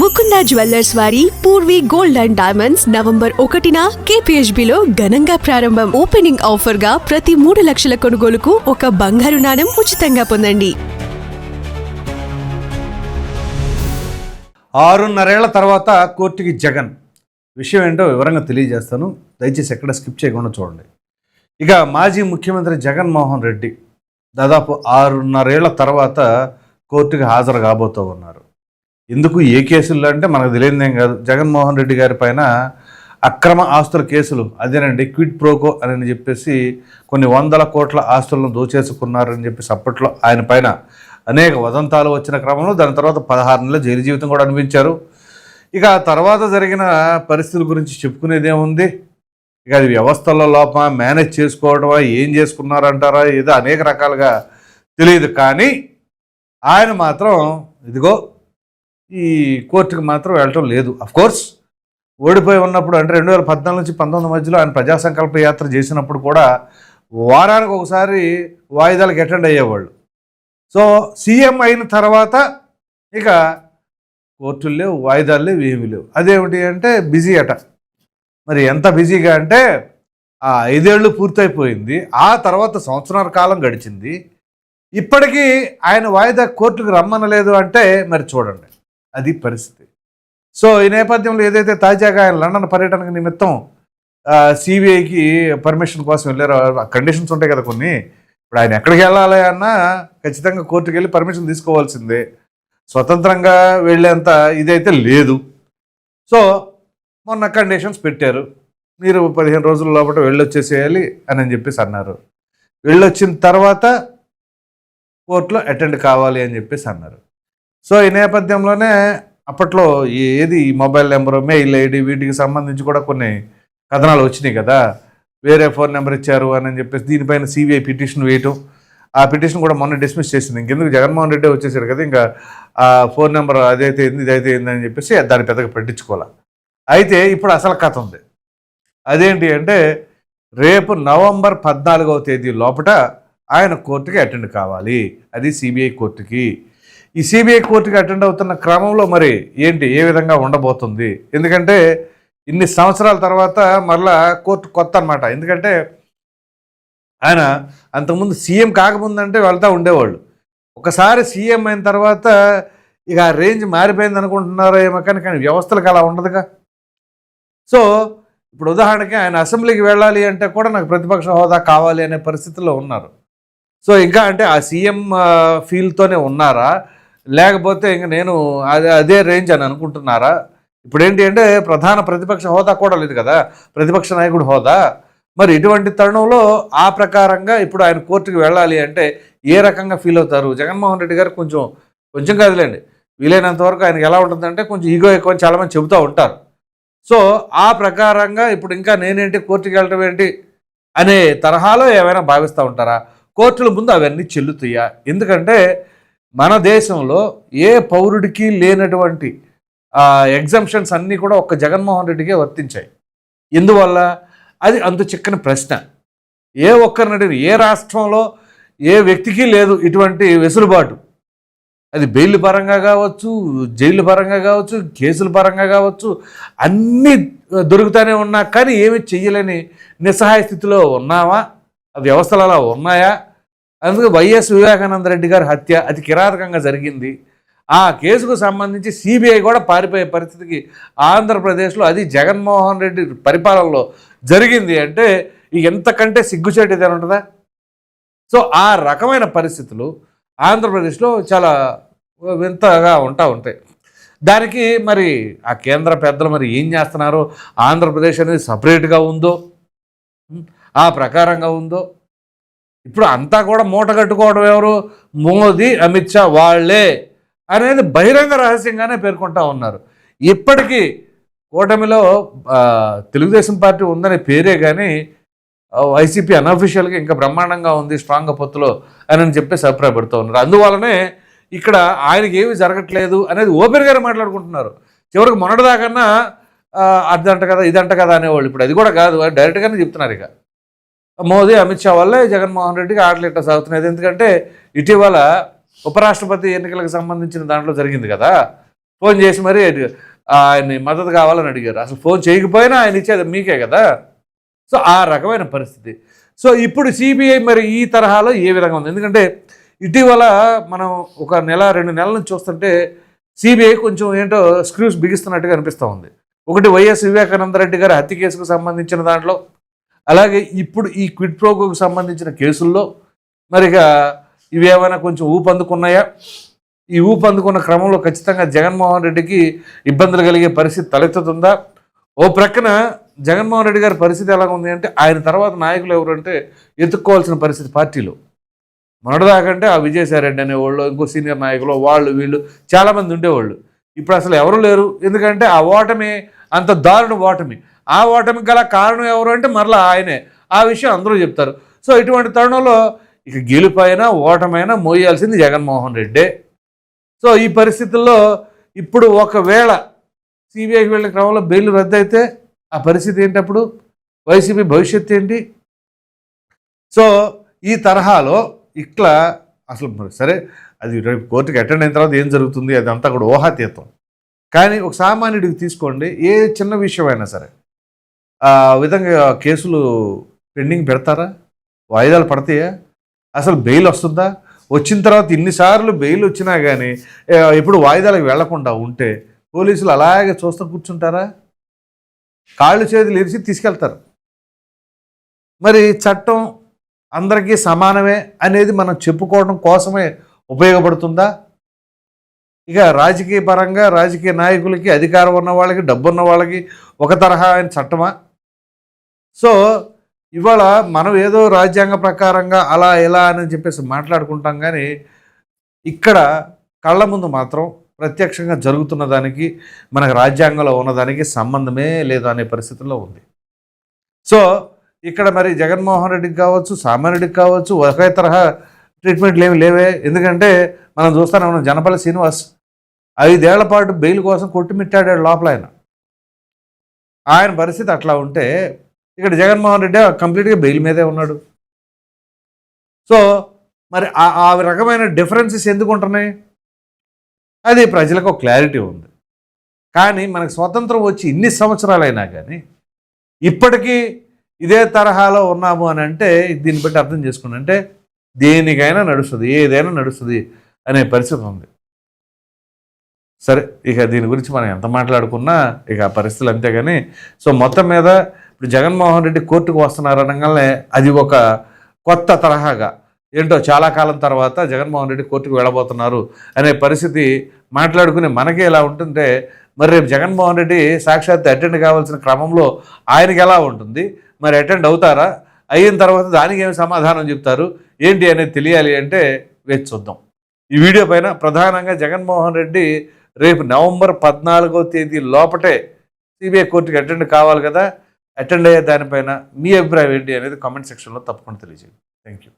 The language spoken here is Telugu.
ముకుంద జ్యువెల్లర్స్ వారి Poorvi gold and diamonds November ఒకటిన కేపీహెచ్బిలో ఘనంగా ప్రారంభం. ఓపెనింగ్ ఆఫర్గా ప్రతి మూడు లక్షల కొనుగోలుకు ఒక బంగారు నాణం ఉచితంగా పొందండి. ఆరున్నరేళ్ళ తర్వాత కోర్టుకి జగన్. విషయం ఏంటో వివరంగా తెలియజేస్తాను. దయచేసి ఎక్కడ స్కిప్ చేయకుండా చూడండి. ఇక మాజీ ముఖ్యమంత్రి జగన్మోహన్ రెడ్డి. దాదాపు ఆరున్నరేళ్ళ తర్వాత కోర్టుకి హాజరు కాబోతూ ఉన్నారు. ఎందుకు ఏ కేసుల్లో అంటే మనకు తెలియదేం కాదు. జగన్మోహన్ రెడ్డి గారి పైన అక్రమ ఆస్తుల కేసులు అదేనండి క్విడ్ ప్రోకో అని చెప్పేసి కొన్ని వందల కోట్ల ఆస్తులను దోచేసుకున్నారని చెప్పేసి అప్పట్లో ఆయన పైన అనేక వదంతాలు వచ్చిన క్రమంలో దాని తర్వాత పదహారు నెలల జైలు జీవితం కూడా అనిపించారు ఇక తర్వాత జరిగిన పరిస్థితుల గురించి చెప్పుకునేదేముంది ఇక అది వ్యవస్థల లోపమా? మేనేజ్ చేసుకోవడమా ఏం చేసుకున్నారంటారా? ఏదో అనేక రకాలుగా తెలియదు. కానీ ఆయన మాత్రం ఇదిగో ఈ కోర్టుకు మాత్రం వెళ్ళటం లేదు. కోర్స్ ఓడిపోయి ఉన్నప్పుడు అంటే రెండు వేల పద్నాలుగు నుంచి పంతొమ్మిది మధ్యలో ఆయన ప్రజా సంకల్ప యాత్ర చేసినప్పుడు కూడా వారానికి ఒకసారి వాయిదాలకు అటెండ్ అయ్యేవాళ్ళు. సో సీఎం అయిన తర్వాత ఇక కోర్టులు లేవు వాయిదాలు లేవు ఏమీ లేవు. అదేమిటి అంటే బిజీ అట. మరి ఎంత బిజీగా అంటే ఆ ఐదేళ్ళు పూర్తయిపోయింది. ఆ తర్వాత సంవత్సరాల కాలం గడిచింది. ఇప్పటికీ ఆయన వాయిదా కోర్టుకు రమ్మనలేదు అంటే మరి చూడండి. అది పరిస్థితి. సో ఈ నేపథ్యంలో ఏదైతే తాజాగా ఆయన లండన్ పర్యటనకు నిమిత్తం సిబిఐకి పర్మిషన్ కోసం వెళ్ళారు కండిషన్స్ ఉంటాయి కదా కొన్ని. ఇప్పుడు ఆయన ఎక్కడికి వెళ్ళాలి అన్నా ఖచ్చితంగా కోర్టుకు వెళ్ళి పర్మిషన్ తీసుకోవాల్సిందే. స్వతంత్రంగా వెళ్ళేంత ఇదైతే లేదు. సో మొన్న కండిషన్స్ పెట్టారు. మీరు పదిహేను రోజుల లోపల వెళ్ళొచ్చేసేయాలి అని అని చెప్పేసి అన్నారు. వెళ్ళొచ్చిన తర్వాత కోర్టులో అటెండ్ కావాలి అని చెప్పేసి అన్నారు. సో ఈ నేపథ్యంలోనే అప్పట్లో ఏది ఈ మొబైల్ నెంబరు మెయిల్ ఐడి వీటికి సంబంధించి కూడా కొన్ని కథనాలు వచ్చినాయి కదా. వేరే ఫోన్ నెంబర్ ఇచ్చారు అని చెప్పేసి దీనిపైన సిబిఐ పిటిషన్ వేయటం ఆ పిటిషన్ కూడా మొన్న డిస్మిస్ చేసింది. ఇంకెందుకు జగన్మోహన్ రెడ్డి వచ్చేసారు కదా ఇంకా ఆ ఫోన్ నెంబర్ అదైతే ఏంది ఇదైతే ఏంది అని చెప్పేసి దాన్ని పెద్దగా పట్టించుకోవాలి. అయితే ఇప్పుడు అసలు కథ ఉంది. అదేంటి అంటే రేపు నవంబర్ పద్నాలుగవ తేదీ లోపల ఆయన కోర్టుకి అటెండ్ కావాలి. అది సిబిఐ కోర్టుకి. ఈ సిబిఐ కోర్టుకి అటెండ్ అవుతున్న క్రమంలో మరి ఏంటి? ఏ విధంగా ఉండబోతుంది? ఎందుకంటే ఇన్ని సంవత్సరాల తర్వాత మరలా కోర్టు కొత్త అనమాట ఎందుకంటే ఆయన అంతకుముందు సీఎం కాకముందంటే వెళ్తూ ఉండేవాళ్ళు. ఒకసారి సీఎం అయిన తర్వాత ఇక ఆ రేంజ్ మారిపోయింది అనుకుంటున్నారో ఏమో కానీ కానీ వ్యవస్థలకు అలా ఉండదుగా. సో ఇప్పుడు ఉదాహరణకి ఆయన అసెంబ్లీకి వెళ్ళాలి అంటే కూడా నాకు ప్రతిపక్ష హోదా కావాలి అనే పరిస్థితిలో ఉన్నారు. సో ఇంకా అంటే ఆ సీఎం ఫీల్తోనే ఉన్నారా? లేకపోతే ఇంక నేను అదే అదే రేంజ్ అని అనుకుంటున్నారా? ఇప్పుడు ఏంటి అంటే ప్రధాన ప్రతిపక్ష హోదా కూడా లేదు కదా? ప్రతిపక్ష నాయకుడు హోదా? మరి ఇటువంటి తరుణంలో ఆ ప్రకారంగా ఇప్పుడు ఆయన కోర్టుకి వెళ్ళాలి అంటే ఏ రకంగా ఫీల్ అవుతారు? జగన్మోహన్ రెడ్డి గారు కొంచెం కొంచెం కాదులేండి. వీలైనంత వరకు ఆయనకి ఎలా ఉంటుందంటే కొంచెం ఈగో ఎక్కువ అని చాలామంది చెబుతూ ఉంటారు. సో ఆ ప్రకారంగా ఇప్పుడు ఇంకా నేనేంటి కోర్టుకి వెళ్ళటం ఏంటి అనే తరహాలో ఏమైనా భావిస్తూ ఉంటారా? కోర్టుల ముందు అవన్నీ చెల్లుతాయా? ఎందుకంటే మన దేశంలో ఏ పౌరుడికి లేనటువంటి ఎగ్జామ్షన్స్ అన్నీ కూడా ఒక్క జగన్మోహన్ రెడ్డికే వర్తించాయి. ఎందువల్ల అది అంత చిక్కని ప్రశ్న. ఏ ఒక్కరిని ఏ రాష్ట్రంలో ఏ వ్యక్తికి లేదు ఇటువంటి వెసులుబాటు. అది బెయిల్ పరంగా కావచ్చు జైలు పరంగా కావచ్చు కేసుల పరంగా కావచ్చు అన్నీ దొరుకుతూనే ఉన్నా కానీ ఏమి చెయ్యలేని నిస్సహాయ స్థితిలో ఉన్నావా? వ్యవస్థలు అలా ఉన్నాయా? అందుకే వైఎస్ వివేకానంద రెడ్డి గారి హత్య అతి కిరాతకంగా జరిగింది. ఆ కేసుకు సంబంధించి సిబిఐ కూడా పారిపోయే పరిస్థితికి ఆంధ్రప్రదేశ్లో అది జగన్మోహన్ రెడ్డి పరిపాలనలో జరిగింది అంటే ఎంతకంటే సిగ్గుచేటు ఏదైనా ఉంటుందా? సో ఆ రకమైన పరిస్థితులు ఆంధ్రప్రదేశ్లో చాలా వింతగా ఉంటా ఉంటాయి. దానికి మరి ఆ కేంద్ర పెద్దలు మరి ఏం చేస్తున్నారో? ఆంధ్రప్రదేశ్ అనేది సపరేట్గా ఉందో? ఆ ప్రకారంగా ఉందో? ఇప్పుడు అంతా కూడా మూట కట్టుకోవడం ఎవరు? మోదీ అమిత్ షా వాళ్ళే అనేది బహిరంగ రహస్యంగానే పేర్కొంటా ఉన్నారు. ఇప్పటికీ కూటమిలో తెలుగుదేశం పార్టీ ఉందనే పేరే కానీ వైసీపీ అన్అఫీషియల్గా ఇంకా బ్రహ్మాండంగా ఉంది స్ట్రాంగ్ పొత్తులో అని చెప్పేసి అభిప్రాయపడుతూ ఉన్నారు. అందువలనే ఇక్కడ ఆయనకి ఏమి జరగట్లేదు అనేది ఓపెన్గానే మాట్లాడుకుంటున్నారు. చివరికి మొన్నటిదాకన్నా అదంట కదా ఇదంట కదా అనేవాళ్ళు ఇప్పుడు. అది కూడా కాదు డైరెక్ట్గానే చెప్తున్నారు ఇక. మోదీ అమిత్ షా వల్ల జగన్మోహన్ రెడ్డికి ఆటలు ఇట్లా సాగుతున్నాయి. ఎందుకంటే ఇటీవల ఉపరాష్ట్రపతి ఎన్నికలకు సంబంధించిన దాంట్లో జరిగింది కదా. ఫోన్ చేసి మరి ఆయన్ని మద్దతు కావాలని అడిగారు. అసలు ఫోన్ చేయకపోయినా ఆయన ఇచ్చేది మీకే కదా. సో ఆ రకమైన పరిస్థితి. సో ఇప్పుడు సిబిఐ మరి ఈ తరహాలో ఏ విధంగా ఉంది? ఎందుకంటే ఇటీవల మనం ఒక నెల రెండు నెలల నుంచి చూస్తుంటే సిబిఐ కొంచెం ఏంటో స్క్రూస్ బిగిస్తున్నట్టుగా అనిపిస్తూ ఉంది. ఒకటి వైఎస్ వివేకానంద రెడ్డి గారి హత్య కేసుకు సంబంధించిన దాంట్లో అలాగే ఇప్పుడు ఈ క్విడ్ ప్రోగోకు సంబంధించిన కేసుల్లో మరిగా ఇవి ఏమైనా కొంచెం ఊపందుకున్నాయా ఈ ఊపందుకున్న క్రమంలో ఖచ్చితంగా జగన్మోహన్ రెడ్డికి ఇబ్బందులు కలిగే పరిస్థితి తలెత్తుతుందా? ఓ ప్రక్కన జగన్మోహన్ రెడ్డి గారి పరిస్థితి ఎలా ఉంది అంటే ఆయన తర్వాత నాయకులు ఎవరంటే ఎత్తుక్కోవాల్సిన పరిస్థితి పార్టీలో. మొన్నటిదాకంటే ఆ విజయసాయిరెడ్డి అనేవాళ్ళు ఇంకో సీనియర్ నాయకులు వాళ్ళు వీళ్ళు చాలామంది ఉండేవాళ్ళు. ఇప్పుడు అసలు ఎవరు లేరు. ఎందుకంటే ఆ ఓటమి అంత దారుణ ఓటమి. ఆ ఓటమికి గల కారణం ఎవరు అంటే మరలా ఆయనే. ఆ విషయం అందరూ చెప్తారు. సో ఇటువంటి తరుణంలో ఇక గెలుపైనా ఓటమైనా మోయాల్సింది జగన్మోహన్ రెడ్డే. సో ఈ పరిస్థితుల్లో ఇప్పుడు ఒకవేళ సిబిఐకి వెళ్ళిన క్రమంలో బెయిల్ రద్దయితే ఆ పరిస్థితి ఏంటప్పుడు వైసీపీ భవిష్యత్తు ఏంటి? సో ఈ తరహాలో ఇట్లా అసలు మరి సరే అది రేపు కోర్టుకి అటెండ్ అయిన తర్వాత ఏం జరుగుతుంది? అదంతా కూడా ఊహాతీతం. కానీ ఒక సామాన్యుడికి తీసుకోండి. ఏ చిన్న విషయమైనా సరే. ఆ విధంగా కేసులు పెండింగ్ పెడతారా? వాయిదాలు పడతాయా? అసలు బెయిల్ వస్తుందా? వచ్చిన తర్వాత ఇన్నిసార్లు బెయిల్ వచ్చినా కానీ ఎప్పుడు వాయిదాలకు వెళ్ళకుండా ఉంటే పోలీసులు అలాగే చూస్తూ కూర్చుంటారా? కాళ్ళు చేతులు ఇరిచి తీసుకెళ్తారు. మరి చట్టం అందరికీ సమానమే అనేది మనం చెప్పుకోవడం కోసమే ఉపయోగపడుతుందా? ఇక రాజకీయ పరంగా రాజకీయ నాయకులకి అధికారం ఉన్న వాళ్ళకి డబ్బు ఉన్న వాళ్ళకి ఒక తరహా అయిన చట్టమా? సో ఇవాళ మనం ఏదో రాజ్యాంగ ప్రకారంగా అలా ఇలా అని చెప్పేసి మాట్లాడుకుంటాం కానీ ఇక్కడ కళ్ళ ముందు మాత్రం ప్రత్యక్షంగా జరుగుతున్న దానికి మనకు రాజ్యాంగంలో ఉన్నదానికి సంబంధమే లేదు అనే పరిస్థితుల్లో ఉంది. సో ఇక్కడ మరి జగన్మోహన్ రెడ్డికి కావచ్చు సామాన్యుడికి కావచ్చు ఒకే తరహా ట్రీట్మెంట్లు ఏమి లేవే. ఎందుకంటే మనం చూస్తానే ఉన్నాం జనపల్లి శ్రీనివాస్ ఐదేళ్ళ పాటు బెయిల్ కోసం కొట్టుమిట్టాడాడు లోపల ఆయన. ఆయన పరిస్థితి అట్లా ఉంటే ఇక్కడ జగన్మోహన్ రెడ్డి కంప్లీట్గా బెయిల్ మీదే ఉన్నాడు. సో మరి ఆ ఆ రకమైన డిఫరెన్సెస్ ఎందుకు ఉంటున్నాయి? అది ప్రజలకు ఒక క్లారిటీ ఉంది. కానీ మనకు స్వతంత్రం వచ్చి ఇన్ని సంవత్సరాలైనా కానీ ఇప్పటికీ ఇదే తరహాలో ఉన్నాము అని అంటే దీన్ని బట్టి అర్థం చేసుకుని అంటే దేనికైనా నడుస్తుంది ఏదైనా నడుస్తుంది అనే పరిస్థితి ఉంది. సరే ఇక దీని గురించి మనం ఎంత మాట్లాడుకున్నా ఇక ఆ పరిస్థితులు అంతే కానీ సో మొత్తం మీద ఇప్పుడు జగన్మోహన్ రెడ్డి కోర్టుకు వస్తున్నారనగానే అది ఒక కొత్త తరహాగా. ఏంటో చాలా కాలం తర్వాత జగన్మోహన్ రెడ్డి కోర్టుకు వెళ్ళబోతున్నారు అనే పరిస్థితి మాట్లాడుకునే మనకే ఎలా ఉంటుంటే మరి రేపు జగన్మోహన్ రెడ్డి సాక్షాత్ అటెండ్ కావాల్సిన క్రమంలో ఆయనకి ఎలా ఉంటుంది? మరి అటెండ్ అవుతారా? అయిన తర్వాత దానికి ఏమి సమాధానం చెప్తారు? ఏంటి అనేది తెలియాలి అంటే వేచి చూద్దాం. ఈ వీడియో పైన ప్రధానంగా జగన్మోహన్ రెడ్డి రేపు నవంబర్ పద్నాలుగో తేదీ లోపటే సిబిఐ కోర్టుకి అటెండ్ కావాలి కదా. అటెండ్ అయ్యే దానిపైన మీ అభిప్రాయం ఏంటి అనేది కామెంట్ సెక్షన్లో తప్పకుండా తెలియజేయండి. Thank you